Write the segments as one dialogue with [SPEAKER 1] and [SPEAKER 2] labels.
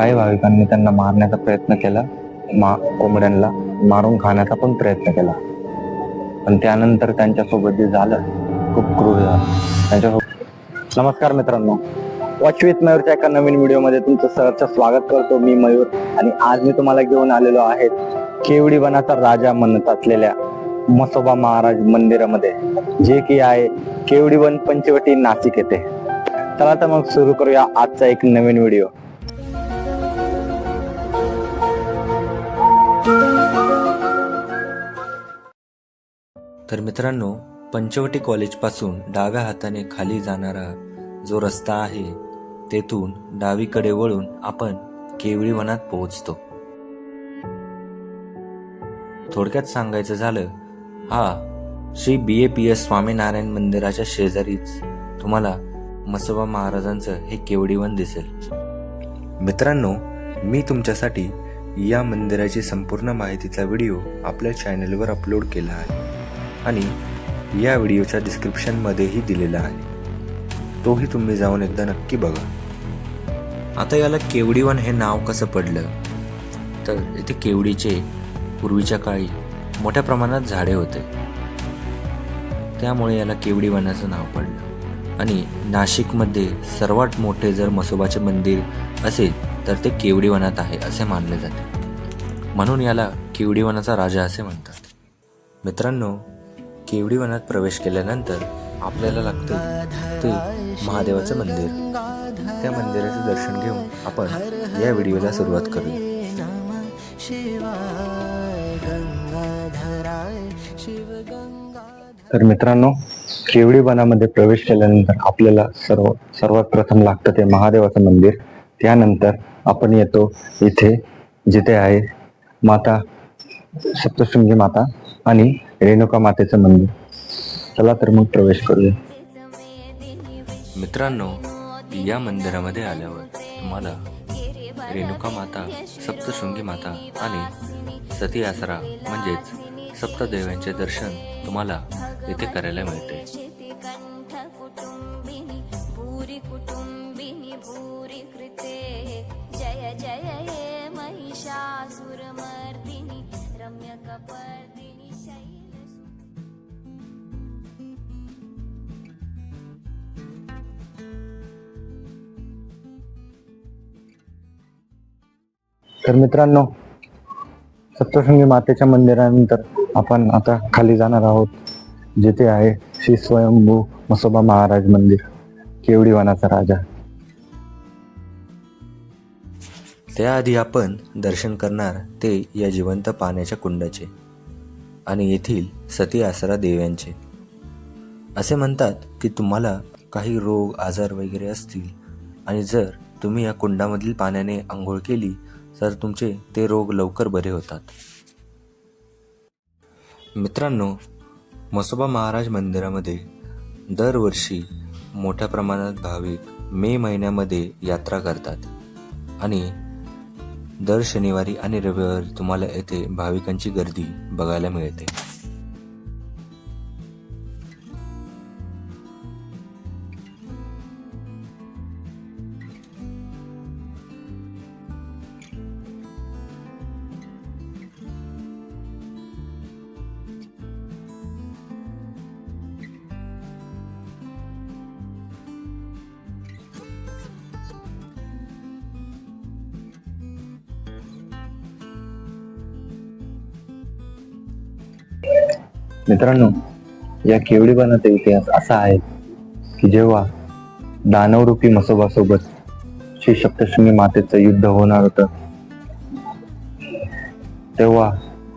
[SPEAKER 1] काही भाविकांनी त्यांना मारण्याचा प्रयत्न केला मा कोंबड्यांना मारून खाण्याचा पण प्रयत्न केला. पण त्यानंतर त्यांच्यासोबत जे झालं खूप क्रूर झालं. त्यांच्यासोबत नमस्कार मित्रांनो. वाचवीत मयूरच्या एका नवीन व्हिडिओमध्ये तुमचं सहर्ष स्वागत करतो मी मयूर. आणि आज मी तुम्हाला घेऊन आलेलो आहे केवडी वनाचा राजा म्हणत असलेल्या मसोबा महाराज मंदिरामध्ये जे की आहे केवडी वन पंचवटी नाशिक येथे. चला तर मग सुरू करूया आजचा एक नवीन व्हिडिओ.
[SPEAKER 2] तर मित्रांनो पंचवटी कॉलेजपासून डाव्या हाताने खाली जाणारा जो रस्ता आहे तेथून डावीकडे वळून आपण केवळी वनात पोहोचतो. थोडक्यात सांगायचं झालं हा Shri B. A. P. S. Swaminarayan मंदिराच्या शेजारीच तुम्हाला मसोबा महाराजांचं हे केवडीवन दिसेल. मित्रांनो मी तुमच्यासाठी या मंदिराची संपूर्ण माहितीचा व्हिडिओ आपल्या चॅनलवर अपलोड केला आहे. आणि या व्हिडिओच्या डिस्क्रिप्शनमध्येही दिलेला आहे. तोही तुम्ही जाऊन एकदा नक्की बघा. आता याला केवडीवन हे नाव कसं पडलं? तर इथे केवडीचे पूर्वीच्या काळी मोठ्या प्रमाणात झाडे होते. त्यामुळे याला केवडीवनाचं नाव पडलं. आणि नाशिकमध्ये सर्वात मोठे जर मसोबाचे मंदिर असेल तर ते केवडीवनात आहे असे मानले जाते. म्हणून याला केवडीवनाचा राजा असे म्हणतात. मित्रांनो केवडी वनात प्रवेश केल्यानंतर आपल्याला लागते ते महादेवाचं मंदिर. त्या मंदिराचं दर्शन घेऊन आपण या व्हिडिओला सुरुवात करू
[SPEAKER 1] तर मित्रांनो केवडी वनामध्ये प्रवेश केल्यानंतर आपल्याला सर्व सर्वात प्रथम लागतं ते महादेवाचं मंदिर. त्यानंतर आपण येतो इथे जिथे आहे माता सप्तशृंगी माता आणि रेणुका मातेचं मंदिर. चला तर मग प्रवेश करूया.
[SPEAKER 2] मित्रांनो या मंदिरामध्ये आल्यावर तुम्हाला रेणुका माता सप्तशृंगी माता आणि सती आसरा म्हणजेच सप्तदेवांचे दर्शन तुम्हाला इथे करायला मिळते.
[SPEAKER 3] जय जय
[SPEAKER 1] तर मित्रांनो सप्तशृंगी मातेच्या मंदिरानंतर आपण आता खाली जाणार आहोत जिथे आहे श्री स्वयंभू मसोबा महाराज मंदिर केवडी वनाचा राजा.
[SPEAKER 2] त्याआधी आपण दर्शन करणार ते या जिवंत पाण्याच्या कुंडाचे आणि येथील सती आसरा देव्यांचे. असे म्हणतात की तुम्हाला काही रोग आजार वगैरे असतील आणि जर तुम्ही या कुंडामधील पाण्याने आंघोळ केली तर तुमचे ते रोग लवकर बरे होतात. मित्रांनो मसोबा महाराज मंदिरामध्ये दरवर्षी मोठ्या प्रमाणात भाविक मे महिन्यामध्ये यात्रा करतात. आणि दर शनिवारी आणि रविवारी तुम्हाला येथे भाविकांची गर्दी बघायला मिळते.
[SPEAKER 1] मित्रांनो या केवडी इतिहास असा आहे की जेव्हा दानवरूपी मसोबासोबत श्री सप्तशृंगी मातेचं युद्ध होणार होतं तेव्हा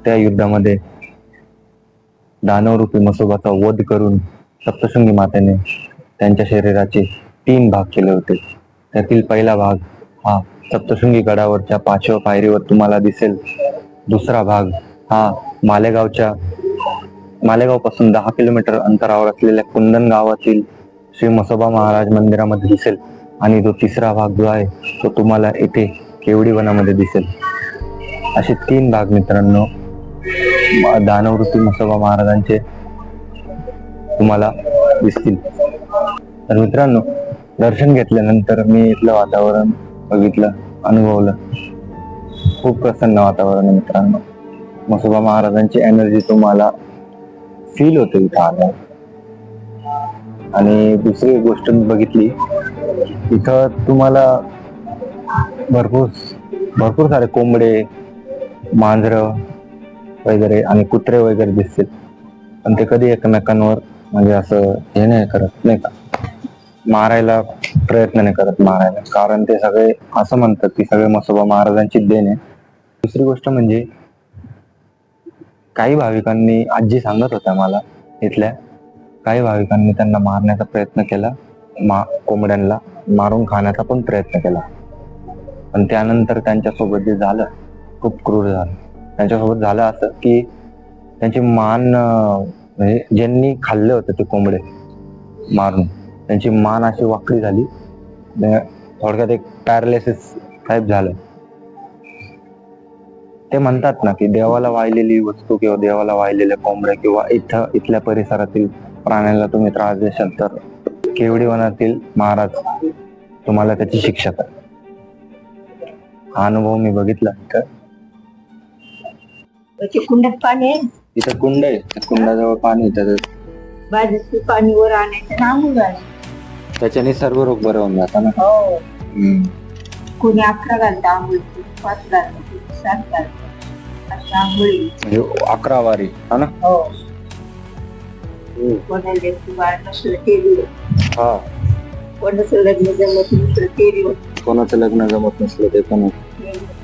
[SPEAKER 1] त्या युद्धामध्ये दानवरूपी मसोबाचा वध करून सप्तशृंगी मातेने त्यांच्या शरीराचे तीन भाग केले होते. त्यातील पहिला भाग हा सप्तशृंगी गडावरच्या पाचव्या पायरीवर तुम्हाला दिसेल. दुसरा भाग हा मालेगावच्या मालेगावपासून दहा किलोमीटर अंतरावर असलेल्या कुंदन गावातील श्री मसोबा महाराज मंदिरामध्ये दिसेल. आणि जो तिसरा भाग जो आहे तो तुम्हाला येथे केवडी वनामध्ये दिसेल. असे तीन भाग मित्रांनो दानवृत्ती मसोबा महाराजांचे तुम्हाला दिसतील. तर मित्रांनो दर्शन घेतल्यानंतर मी इथलं वातावरण बघितलं अनुभवलं. खूप प्रसन्न वातावरण मित्रांनो. मसोबा महाराजांची एनर्जी तुम्हाला फील होते इथं आल्यावर. आणि दुसरी गोष्ट मी बघितली इथं तुम्हाला भरपूर भरपूर सारे कोंबडे मांजर वगैरे आणि कुत्रे वगैरे दिसतील. पण ते कधी एकमेकांवर म्हणजे असं हे नाही करत नाही का? मारायला प्रयत्न नाही करत मारायला. कारण ते सगळे असं म्हणतात की सगळे मसोबा महाराजांची देण आहे. दुसरी गोष्ट म्हणजे काही भाविकांनी आजी सांगत होत्या मला इथल्या. काही भाविकांनी त्यांना मारण्याचा प्रयत्न केला. मा कोंबड्यांना मारून खाण्याचा पण प्रयत्न केला. पण त्यानंतर त्यांच्यासोबत जे झालं खूप क्रूर झालं. त्यांच्यासोबत झालं असं की त्यांची मान म्हणजे ज्यांनी खाल्ले होते ते कोंबडे मारून त्यांची मान अशी वाकडी झाली. थोडक्यात एक पॅरालिसिस टाईप झालं. ते म्हणतात ना की देवाला वाहिलेली वस्तू किंवा देवाला वाहिलेल्या कोंबड्या किंवा इथं इथल्या परिसरातील प्राण्यांना तुम्ही त्रास देशाल तर केवडी वनातील महाराज तुम्हाला त्याची शिक्षा कर. हा अनुभव मी बघितला इथं.
[SPEAKER 4] त्याचे कुंडात पाणी आहे
[SPEAKER 1] इथं कुंड आहे. त्या कुंडाजवळ पाणी आहे, त्याचं
[SPEAKER 4] बाजूचं पाणी वर आणायचं.
[SPEAKER 1] त्याच्याने सर्व रोग बरे होऊन जातात ना.
[SPEAKER 4] हो.
[SPEAKER 1] हम्म.
[SPEAKER 4] कोणी अकरा घालतं आंघोळीची पाच घालतं सात घालतं. आंघोळी
[SPEAKER 1] म्हणजे अकरा वारी हा ना?
[SPEAKER 4] हो. लेकरू बाळ नसलं
[SPEAKER 1] हा.
[SPEAKER 4] कोणाचं लग्न जमत नसलं ते दिवस
[SPEAKER 1] कोणाचं लग्न जमत नसलं ते पण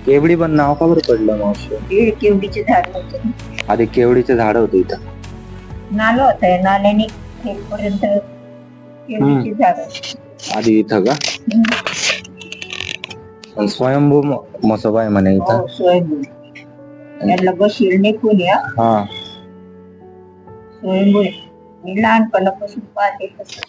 [SPEAKER 1] केवडी पण नाव का बरं पडलं मावशी?
[SPEAKER 4] केवडीचे झाड होते.
[SPEAKER 1] आधी केवडीचे झाड होते इथं?
[SPEAKER 4] नालं होतं नाल्याने इथपर्यंत केवडीचे झाड
[SPEAKER 1] आधी इथं का? पण स्वयंभू म- मसोबा आहे म्हणे इथं.
[SPEAKER 4] हो कोणी हा.
[SPEAKER 1] हा
[SPEAKER 4] स्वयंभू. मी लहानपणापासून पाहते तसं.